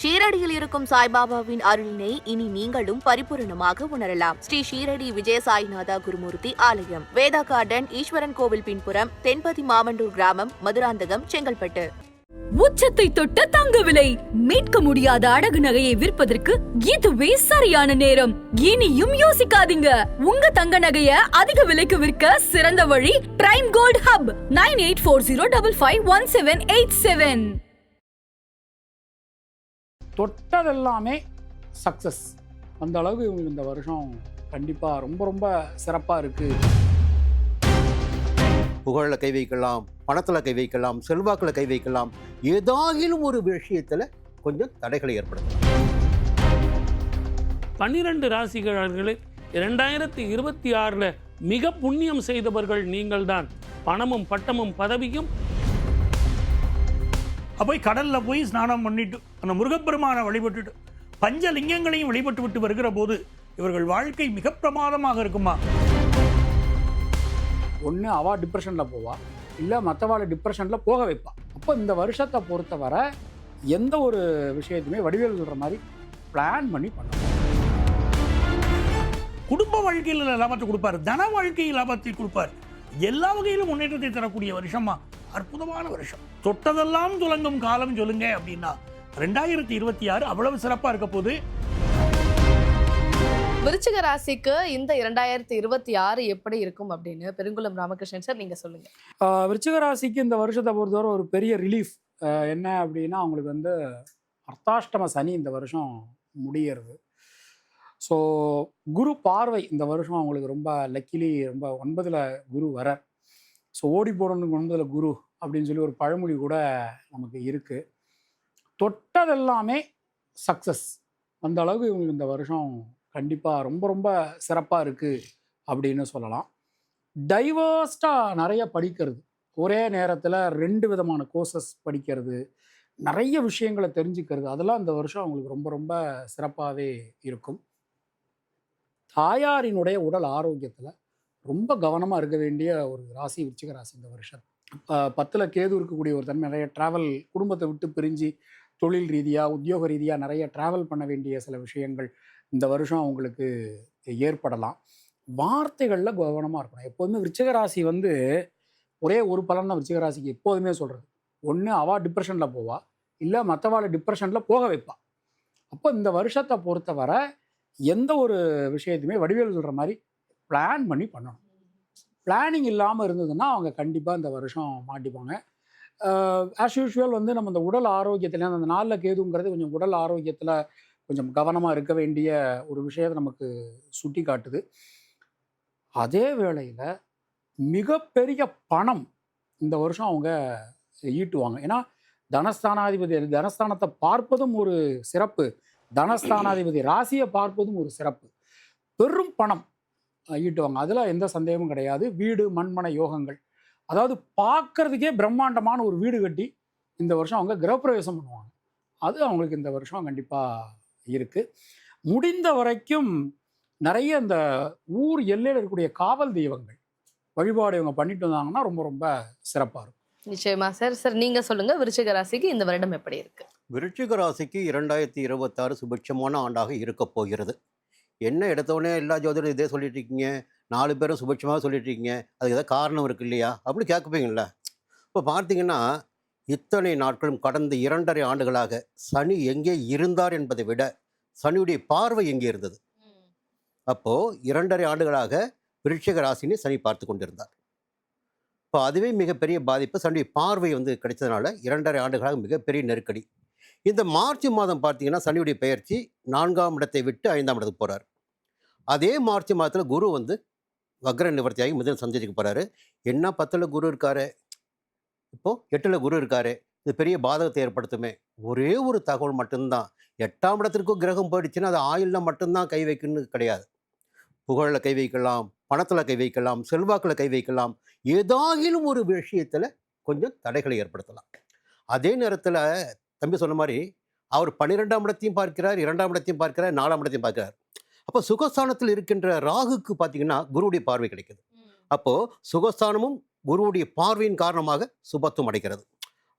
ஷீரடியில் இருக்கும் சாய்பாபாவின் அருளினை இனி நீங்களும் பரிபூரணமாக உணரலாம். ஸ்ரீ ஷீரடி விஜய சாய்நாதா குருமூர்த்தி ஆலயம். வேதா கார்டன் ஈஸ்வரன் கோவில் பின்புறம் தென்பதி மாவண்டூர் கிராமம் மதுராந்தகம் செங்கல்பட்டு. உச்சத்தை தொட்ட தங்க விலை. மீட்க முடியாத அடகு நகையை விற்பதற்கு இதுவே சரியான நேரம். இனியும் யோசிக்காதீங்க. உங்க தங்க நகைய அதிக விலைக்கு விற்க சிறந்த வழி Prime Gold Hub nine eight four zero double five one seven eight seven தொட்டதெல்லாமே success அந்த அளவுக்கு இவங்களுக்கு இந்த வருஷம் கண்டிப்பாக ரொம்ப ரொம்ப சிறப்பாக இருக்குது புகழில் கை வைக்கலாம் பணத்தில் கை வைக்கலாம் செல்வாக்கில் கை வைக்கலாம். ஏதாகிலும் ஒரு விஷயத்தில் கொஞ்சம் தடைகளை ஏற்படுத்தலாம். பன்னிரண்டு ராசிகாரர்களே இரண்டாயிரத்தி இருபத்தி ஆறில் மிக புண்ணியம் செய்தவர்கள் நீங்கள்தான். பணமும் பட்டமும் பதவியும் போய் கடல்ல போய் ஸ்நானம் பண்ணிட்டு அந்த முருகப்பெருமானை வழிபட்டுட்டு பஞ்சலிங்கங்களையும் வழிபட்டு விட்டு வருகிற போது இவர்கள் வாழ்க்கை மிக பிரமாதமாக இருக்குமா? ஒன்று அவா டிப்ரெஷனில் போவா இல்லை மற்றவாளை டிப்ரெஷனில் போக வைப்பா. அப்போ இந்த வருஷத்தை பொறுத்தவரை எந்த ஒரு விஷயத்தையுமே வடிவேல் சொல்கிற மாதிரி பிளான் பண்ணி பண்ணணும் குடும்ப வாழ்க்கையில் லாபத்தை கொடுப்பார் தன வாழ்க்கையில் லாபத்தை கொடுப்பார். எல்லா வகையிலும் முன்னேற்றத்தை தரக்கூடிய வருஷமா அற்புதமான வருஷம். தொட்டதெல்லாம் துலங்கும் காலம் சொல்லுங்க அப்படின்னா ரெண்டாயிரத்தி இருபத்தி ஆறு அவ்வளவு சிறப்பா இருக்க போது விருச்சிக ராசிக்கு இந்த இரண்டாயிரத்தி இருபத்தி ஆறு எப்படி இருக்கும் அப்படின்னு பெருங்குளம் ராமகிருஷ்ணன் சார் நீங்க சொல்லுங்க. விருச்சிக ராசிக்கு இந்த வருஷத்தை பொறுத்தவரை ஒரு பெரிய ரிலீஃப் என்ன அப்படின்னா அவங்களுக்கு வந்து அர்த்தாஷ்டம சனி இந்த வருஷம் முடியறது. ஸோ குரு பார்வை இந்த வருஷம் அவங்களுக்கு ரொம்ப லக்கிலி ரொம்ப ஒன்பதில் குரு வர ஸோ ஓடி போடணும் கொண்டதில் குரு அப்படின்னு சொல்லி ஒரு பழமொழி கூட நமக்கு இருக்குது தொட்டதெல்லாமே சக்ஸஸ் அந்த அளவுக்கு இவங்களுக்கு இந்த வருஷம் கண்டிப்பாக ரொம்ப ரொம்ப சிறப்பாக இருக்குது அப்படின்னு சொல்லலாம். டைவர்ஸ்டாக நிறைய படிக்கிறது. ஒரே நேரத்தில் ரெண்டு விதமான கோர்சஸ் படிக்கிறது. நிறைய விஷயங்களை தெரிஞ்சுக்கிறது. அதெல்லாம் இந்த வருஷம் அவங்களுக்கு ரொம்ப ரொம்ப சிறப்பாகவே இருக்கும். தாயாரினுடைய உடல் ஆரோக்கியத்தில் ரொம்ப கவனமாக இருக்க வேண்டிய ஒரு ராசி விருச்சிக ராசி இந்த வருஷம். பத்தில் கேது இருக்கக்கூடிய ஒரு தன்மை நிறைய ட்ராவல் குடும்பத்தை விட்டு பிரிஞ்சு தொழில் ரீதியாக உத்தியோக ரீதியாக நிறைய ட்ராவல் பண்ண வேண்டிய சில விஷயங்கள் இந்த வருஷம் அவங்களுக்கு ஏற்படலாம். வார்த்தைகளில் கவனமாக இருக்கணும். எப்போதுமே விருச்சிக ராசி வந்து ஒரே ஒரு பலன் தான் விருச்சிக ராசிக்கு எப்போதுமே சொல்கிறது ஒன்று அவா டிப்ரெஷனில் போவா இல்லை மற்றவாளை டிப்ரெஷனில் போக வைப்பா. அப்போ இந்த வருஷத்தை பொறுத்தவரை எந்த ஒரு விஷயத்தையுமே வடிவேல் சொல்கிற மாதிரி பிளான் பண்ணி பண்ணணும். பிளானிங் இல்லாமல் இருந்ததுன்னா அவங்க கண்டிப்பாக இந்த வருஷம் மாட்டிப்பாங்க. ஆஸ் யூஷுவல் வந்து நம்ம இந்த உடல் ஆரோக்கியத்தில் அந்த நாளில் கேதுங்கிறது கொஞ்சம் உடல் ஆரோக்கியத்தில் கொஞ்சம் கவனமாக இருக்க வேண்டிய ஒரு விஷயத்தை நமக்கு சுட்டி காட்டுது. அதே வேளையில் மிகப்பெரிய பணம் இந்த வருஷம் அவங்க ஈட்டுவாங்க. ஏன்னா தனஸ்தானாதிபதி தனஸ்தானத்தை பார்ப்பதும் ஒரு சிறப்பு. தனஸ்தானாதிபதி ராசியை பார்ப்பதும் ஒரு சிறப்பு. பெரும் பணம். ஈட்டுவாங்க அதில் எந்த சந்தேகமும் கிடையாது. வீடு மண்மனை யோகங்கள். அதாவது பார்க்கறதுக்கே பிரம்மாண்டமான ஒரு வீடு கட்டி இந்த வருஷம் அவங்க கிரகப்பிரவேசம் பண்ணுவாங்க. அது அவங்களுக்கு இந்த வருஷம் கண்டிப்பாக இருக்குது முடிந்த வரைக்கும் நிறைய இந்த ஊர் எல்லையில் இருக்கக்கூடிய காவல் தெய்வங்கள் வழிபாடு இவங்க பண்ணிட்டு வந்தாங்கன்னா ரொம்ப ரொம்ப சிறப்பாக இருக்கும். நிச்சயமா. Sir sir. நீங்க சொல்லுங்க. விருச்சிக ராசிக்கு இந்த வருடம் எப்படி இருக்கு? விருச்சிக ராசிக்கு இரண்டாயிரத்தி இருபத்தாறு சுபிட்சமான ஆண்டாக இருக்க போகிறது. என்ன எடுத்தோடனே எல்லா ஜோதிடரும் இதே சொல்லிட்டு இருக்கீங்க நாலு பேரும் சுபிட்சமாக சொல்லிட்டு இருக்கீங்க அதுக்கு ஏதாவது காரணம் இருக்கு இல்லையா? அப்படி கேட்குப்பீங்கள்ல இப்போ பார்த்தீங்கன்னா இத்தனை நாட்களும் கடந்த இரண்டரை ஆண்டுகளாக சனி எங்கே இருந்தார் என்பதை விட சனியுடைய பார்வை எங்கே இருந்தது? அப்போது இரண்டரை ஆண்டுகளாக விருட்சிக ராசினை சனி பார்த்து கொண்டிருந்தார். இப்போ அதுவே மிகப்பெரிய பாதிப்பு. சனியுடைய பார்வை வந்து கிடைச்சதுனால இரண்டரை ஆண்டுகளாக மிகப்பெரிய நெருக்கடி. இந்த மார்ச் மாதம் பார்த்தீங்கன்னா சனியுடைய பெயர்ச்சி நான்காம் இடத்தை விட்டு ஐந்தாம் இடத்துக்கு போகிறார் அதே மார்ச் மாதத்தில் குரு வந்து வக்ர நிவர்த்தியாகி முதல் சந்திச்சுக்கு போகிறாரு என்ன பத்தில் குரு இருக்காரு? இப்போது எட்டில் குரு இருக்காரு. இது பெரிய பாதகத்தை ஏற்படுத்துமே. ஒரே ஒரு தகவல் மட்டும்தான். எட்டாம் இடத்திற்கும் கிரகம் போயிடுச்சுன்னா அது ஆயுளில் மட்டும்தான் கை வைக்கணும்னு கிடையாது. புகழில் கை வைக்கலாம் பணத்தில் கை வைக்கலாம் செல்வாக்கில் கை வைக்கலாம். ஏதாகிலும் ஒரு விஷயத்தில் கொஞ்சம் தடைகளை ஏற்படுத்தலாம். அதே நேரத்தில் தம்பி சொன்ன மாதிரி அவர் பன்னிரெண்டாம் இடத்தையும் பார்க்கிறார் இரண்டாம் இடத்தையும் பார்க்கிறார் நாலாம் இடத்தையும் பார்க்கிறார். அப்போ சுகஸ்தானத்தில் இருக்கின்ற ராகுக்கு பார்த்தீங்கன்னா குருவுடைய பார்வை கிடைக்குது. அப்போ சுகஸ்தானமும் குருவுடைய பார்வையின் காரணமாக சுபத்துவம் அடைகிறது.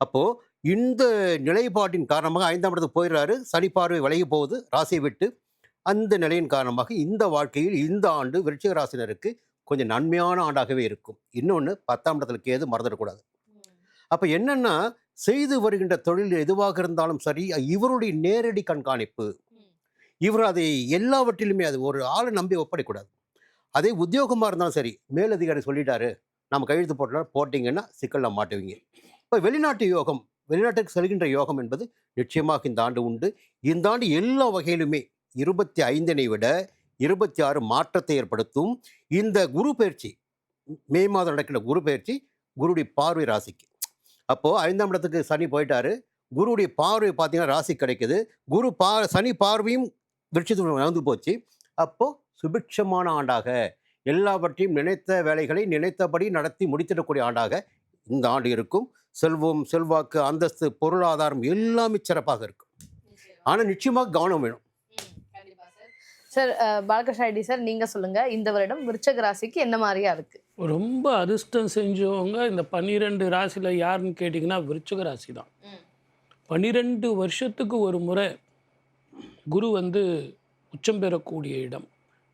அப்போ இந்த நிலைப்பாட்டின் காரணமாக ஐந்தாம் இடத்துக்கு போயிடுறாரு. சனி பார்வை விலகி போகுது. ராசியை விட்டு அந்த நிலையின் காரணமாக இந்த வாழ்க்கையில் இந்த ஆண்டு விருச்சிக ராசினருக்கு கொஞ்சம் நன்மையான ஆண்டாகவே இருக்கும். இன்னொன்று பத்தாம் இடத்துல கேது மறந்துடக்கூடாது. அப்போ என்னன்னா செய்து வருகின்ற தொழில் எதுவாக இருந்தாலும் சரி இவருடைய நேரடி கண்காணிப்பு இவர் அதை எல்லாவற்றிலுமே அது ஒரு ஆளை நம்பி ஒப்படைக்கூடாது அதே உத்தியோகமாக இருந்தாலும் சரி மேலதிகாரி சொல்லிட்டாரு நம்ம கையெழுத்து போட்டோம்னா போட்டிங்கன்னா சிக்கலில் மாட்டுவீங்க. இப்போ வெளிநாட்டு யோகம் வெளிநாட்டுக்கு செல்கின்ற யோகம் என்பது நிச்சயமாக இந்த ஆண்டு உண்டு. இந்த ஆண்டு எல்லா வகையிலுமே இருபத்தி ஐந்தினை விட இருபத்தி ஆறு மாற்றத்தை ஏற்படுத்தும். இந்த குரு பயிற்சி மே மாதம் நடக்கிற குரு பயிற்சி குருடைய பார்வை ராசிக்கு. அப்போது ஐந்தாம் இடத்துக்கு சனி போயிட்டாரு. குருடைய பார்வை பார்த்தீங்கன்னா ராசி கிடைக்குது. குரு பா சனி பார்வையும் விருட்சத்துக்கு நடந்து போச்சு. அப்போது சுபிட்சமான ஆண்டாக. எல்லாவற்றையும் நினைத்த வேலைகளை நினைத்தபடி நடத்தி முடித்திடக்கூடிய ஆண்டாக இந்த ஆண்டு இருக்கும். செல்வம் செல்வாக்கு அந்தஸ்து பொருளாதாரம் எல்லாமே சிறப்பாக இருக்கும். ஆனால் நிச்சயமாக கவனம் வேணும். சார். பாலகிருஷ்ண ரெட்டி சார் நீங்க சொல்லுங்க. இந்த வருடம் விருச்சக ராசிக்கு என்ன மாதிரியா இருக்கு? ரொம்ப அதிர்ஷ்டம் செஞ்சவங்க இந்த பன்னிரெண்டு ராசியில் யாருன்னு கேட்டிங்கன்னா விருச்சிக ராசி தான். பன்னிரெண்டு வருஷத்துக்கு ஒரு முறை குரு வந்து உச்சம் பெறக்கூடிய இடம்.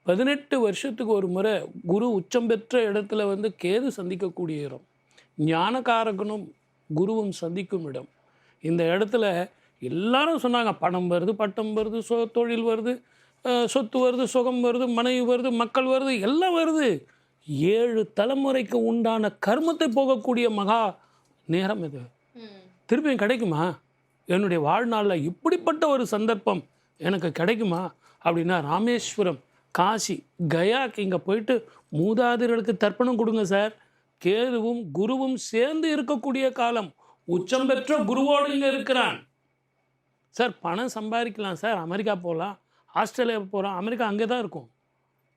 பதினெட்டு வருஷத்துக்கு ஒரு முறை குரு உச்சம் பெற்ற இடத்துல வந்து கேது சந்திக்கக்கூடிய இடம். ஞானகாரகனும் குருவும் சந்திக்கும் இடம். இந்த இடத்துல எல்லாரும் சொன்னாங்க பணம் வருது பட்டம் வருது சொ தொழில் வருது சொத்து வருது சுகம் வருது மனைவி வருது மக்கள் வருது எல்லாம் வருது. ஏழு தலைமுறைக்கு உண்டான கர்மத்தை போகக்கூடிய மகா நேரம் இது. திருப்பியும் கிடைக்குமா? என்னுடைய வாழ்நாளில் இப்படிப்பட்ட ஒரு சந்தர்ப்பம் எனக்கு கிடைக்குமா அப்படின்னா ராமேஸ்வரம் காசி கயாக்கு இங்கே போயிட்டு மூதாதையர்களுக்கு தர்ப்பணம் கொடுங்க சார். கேதுவும் குருவும் சேர்ந்து இருக்கக்கூடிய காலம். உச்சம் பெற்ற குருவோடு இங்கே இருக்கிறான். சார் பணம் சம்பாதிக்கலாம் சார். அமெரிக்கா போகலாம் ஆஸ்திரேலியா போகிறோம் அமெரிக்கா அங்கே தான் இருக்கும்.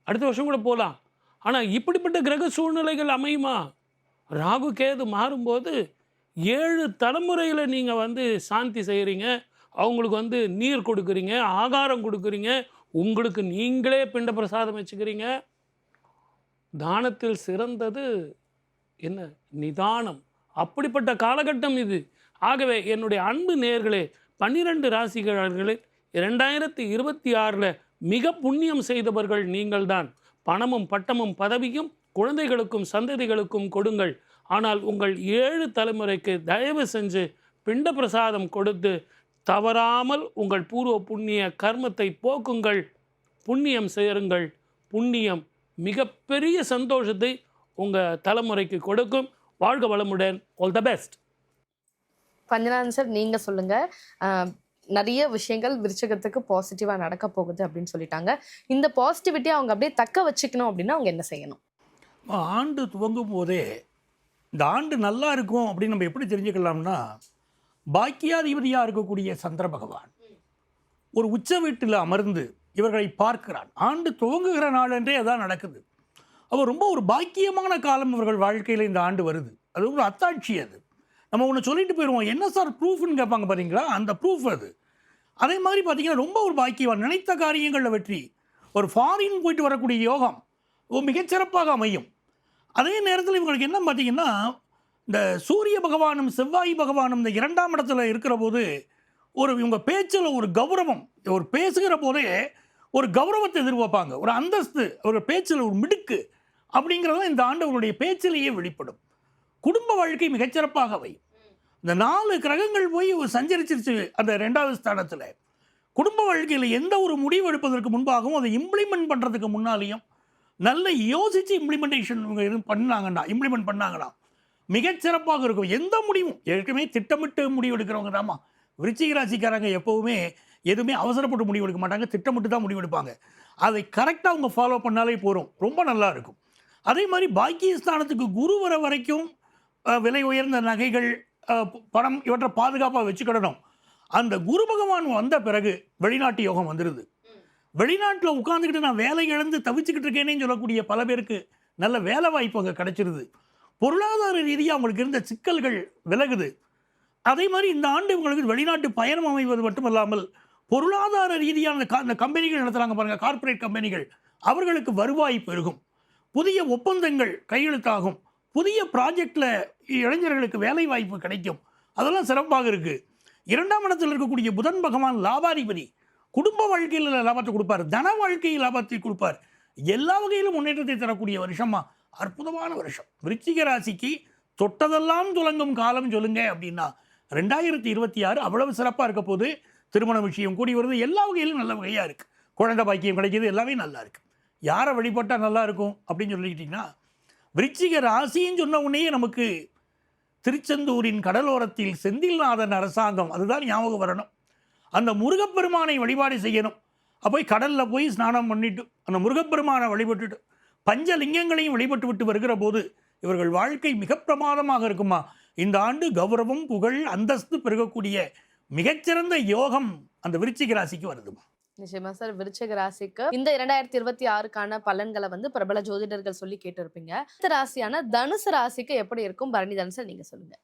அடுத்த வருஷம் கூட போகலாம் ஆனால் இப்படிப்பட்ட கிரக சூழ்நிலைகள் அமையுமா? ராகு கேது மாறும்போது ஏழு தலைமுறையில் நீங்கள் வந்து சாந்தி செய்கிறீங்க அவங்களுக்கு வந்து நீர் கொடுக்குறீங்க ஆகாரம் கொடுக்குறீங்க உங்களுக்கு நீங்களே பிண்ட பிரசாதம் வச்சுக்கிறீங்க. தானத்தில் சிறந்தது என்ன? நிதானம். அப்படிப்பட்ட காலகட்டம் இது. ஆகவே என்னுடைய அன்பு நேர்களே பன்னிரண்டு ராசிகாரர்களே இரண்டாயிரத்தி இருபத்தி ஆறில் மிக புண்ணியம் செய்தவர்கள் நீங்கள்தான். பணமும் பட்டமும் பதவியும் குழந்தைகளுக்கும் சந்ததிகளுக்கும் கொடுங்கள். ஆனால் உங்கள் ஏழு தலைமுறைக்கு தயவு செஞ்சு பிண்ட பிரசாதம் கொடுத்து தவறாமல் உங்கள் பூர்வ புண்ணிய கர்மத்தை போக்குங்கள் புண்ணியம் சேருங்கள் புண்ணியம் மிகப்பெரிய சந்தோஷத்தை உங்கள் தலைமுறைக்கு கொடுக்கும். வாழ்க வளமுடன். All the best Panchanathan sir நீங்க சொல்லுங்க. அஹ், நிறைய விஷயங்கள் விருச்சகத்துக்கு பாசிட்டிவா நடக்க போகுது அப்படின்னு சொல்லிட்டாங்க. இந்த பாசிட்டிவிட்டி அவங்க அப்படியே தக்க வச்சுக்கணும் அப்படின்னா அவங்க என்ன செய்யணும்? ஆண்டு துவங்கும் போதே இந்த ஆண்டு நல்லா இருக்கும் அப்படின்னு நம்ம எப்படி தெரிஞ்சுக்கலாம்னா பாக்கியாதிபதியாக இருக்கக்கூடிய சந்திர பகவான் ஒரு உச்ச வீட்டில் அமர்ந்து இவர்களை பார்க்கிறான். ஆண்டு துவங்குகிற நாளன்றே அதான் நடக்குது. அவர் ரொம்ப ஒரு பாக்கியமான காலம் இவர்கள் வாழ்க்கையில் இந்த ஆண்டு வருது. அது ஒரு அத்தாட்சி அது. நம்ம ஒன்று சொல்லிட்டு போயிடுவோம் என்ன சார் ப்ரூஃப்னு கேட்பாங்க பார்த்தீங்களா அந்த ப்ரூஃப் அது. அதே மாதிரி பார்த்தீங்கன்னா ரொம்ப ஒரு பாக்கியவான். நினைத்த காரியங்களில் வெற்றி. ஒரு ஃபாரின் போயிட்டு வரக்கூடிய யோகம். மிகச்சிறப்பாக அமையும். அதே நேரத்தில் இவங்களுக்கு என்ன பார்த்தீங்கன்னா இந்த சூரிய பகவானும் செவ்வாய் பகவானும் இந்த இரண்டாம் இடத்துல இருக்கிற போது ஒரு இவங்க பேச்சில் ஒரு கௌரவம் ஒரு பேசுகிற போதே ஒரு கௌரவத்தை எதிர்பார்ப்பாங்க. ஒரு அந்தஸ்து ஒரு பேச்சில் ஒரு மிடுக்கு அப்படிங்கிறது இந்த ஆண்டு பேச்சிலேயே வெளிப்படும். குடும்ப வாழ்க்கை மிகச்சிறப்பாக அமையும். இந்த நாலு கிரகங்கள் போய் சஞ்சரிச்சிருச்சு அந்த ரெண்டாவது ஸ்தானத்தில். குடும்ப வாழ்க்கையில் எந்த ஒரு முடிவு எடுப்பதற்கு முன்பாகவும் அதை இம்ப்ளிமெண்ட் பண்ணுறதுக்கு முன்னாலேயும் நல்ல யோசித்து இம்ப்ளிமெண்டேஷன் இவங்க எதுவும் பண்ணாங்கன்னா இம்ப்ளிமெண்ட் பண்ணாங்கன்னா மிகச்சிறப்பாக இருக்கும். எந்த முடிவும்? ஏற்கனவே திட்டமிட்டு முடிவு எடுக்கிறவங்க தாம்மா விருச்சிக ராசிக்காரங்க எப்போவுமே எதுவுமே அவசரப்பட்டு முடிவு எடுக்க மாட்டாங்க. திட்டமிட்டு தான் முடிவு எடுப்பாங்க. அதை கரெக்டாக அவங்க ஃபாலோ பண்ணாலே போகிறோம் ரொம்ப நல்லா இருக்கும். அதே மாதிரி பாக்கியஸ்தானத்துக்கு குரு வர வரைக்கும் விலை உயர்ந்த நகைகள் பணம் இவற்றை பாதுகாப்பாக வச்சுக்கிடணும். அந்த குரு பகவான் வந்த பிறகு வெளிநாட்டு யோகம் வந்துடுது வெளிநாட்டில் உட்காந்துக்கிட்டு நான் வேலை இழந்து தவிச்சுக்கிட்டு இருக்கேனேன்னு சொல்லக்கூடிய பல பேருக்கு நல்ல வேலை வாய்ப்பு அங்கே கிடச்சிருது. பொருளாதார ரீதியாக அவங்களுக்கு இருந்த சிக்கல்கள் விலகுது. அதே மாதிரி இந்த ஆண்டு இவங்களுக்கு வெளிநாட்டு பயணம் அமைவது மட்டுமல்லாமல் பொருளாதார ரீதியான இந்த கம்பெனிகள் நடத்துகிறாங்க பாருங்கள் கார்ப்பரேட் கம்பெனிகள். அவர்களுக்கு வருவாய் பெருகும். புதிய ஒப்பந்தங்கள் கையெழுத்தாகும். புதிய ப்ராஜெக்டில் இளைஞர்களுக்கு வேலை வாய்ப்பு கிடைக்கும். அதெல்லாம் சிறப்பாக இருக்குது இரண்டாம் இடத்தில் இருக்கக்கூடிய புதன் பகவான் லாபாதிபதி குடும்ப வாழ்க்கையில் லாபத்தை கொடுப்பார். தன வாழ்க்கையில் லாபத்தை கொடுப்பார். எல்லா வகையிலும் முன்னேற்றத்தை தரக்கூடிய வருஷமாக அற்புதமான வருஷம். விருச்சிக ராசிக்கு தொட்டதெல்லாம் துலங்கும் காலம் சொல்லுங்க அப்படின்னா ரெண்டாயிரத்தி இருபத்தி ஆறு அவ்வளவு சிறப்பாக இருக்க போது திருமண விஷயம் கூடி வருது. எல்லா வகையிலும் நல்ல வகையாக இருக்குது குழந்தை பாக்கியம் கிடைக்கிது எல்லாமே நல்லா இருக்குது யாரை வழிபட்டால் நல்லா இருக்கும் அப்படின்னு சொல்லிக்கிட்டிங்கன்னா விருச்சிக ராசின்னு சொன்ன உடனே நமக்கு திருச்செந்தூரின் கடலோரத்தில் செந்தில்நாதன் அரசாங்கம் அதுதான் ஞாபகம் வரணும். அந்த முருகப்பெருமானை வழிபாடு செய்யணும். அப்போ போய் கடலில் போய் ஸ்நானம் பண்ணிட்டு அந்த முருகப்பெருமானை வழிபட்டுட்டு பஞ்சலிங்கங்களையும் வழிபட்டு விட்டு வருகிற போது இவர்கள் வாழ்க்கை மிக பிரமாதமாக இருக்குமா? இந்த ஆண்டு கௌரவம் புகழ் அந்தஸ்து பெருகக்கூடிய மிகச்சிறந்த யோகம் அந்த விருச்சிக ராசிக்கு வருதுமா? நிச்சயமா சார். விருச்சக ராசிக்கு இந்த இரண்டாயிரத்தி இருபத்தி ஆறுக்கான பலன்களை வந்து பிரபல ஜோதிடர்கள் சொல்லி கேட்டிருப்பீங்க. ராசியான தனுசு ராசிக்கு எப்படி இருக்கும்? பரணி தனுசு நீங்க சொல்லுங்க.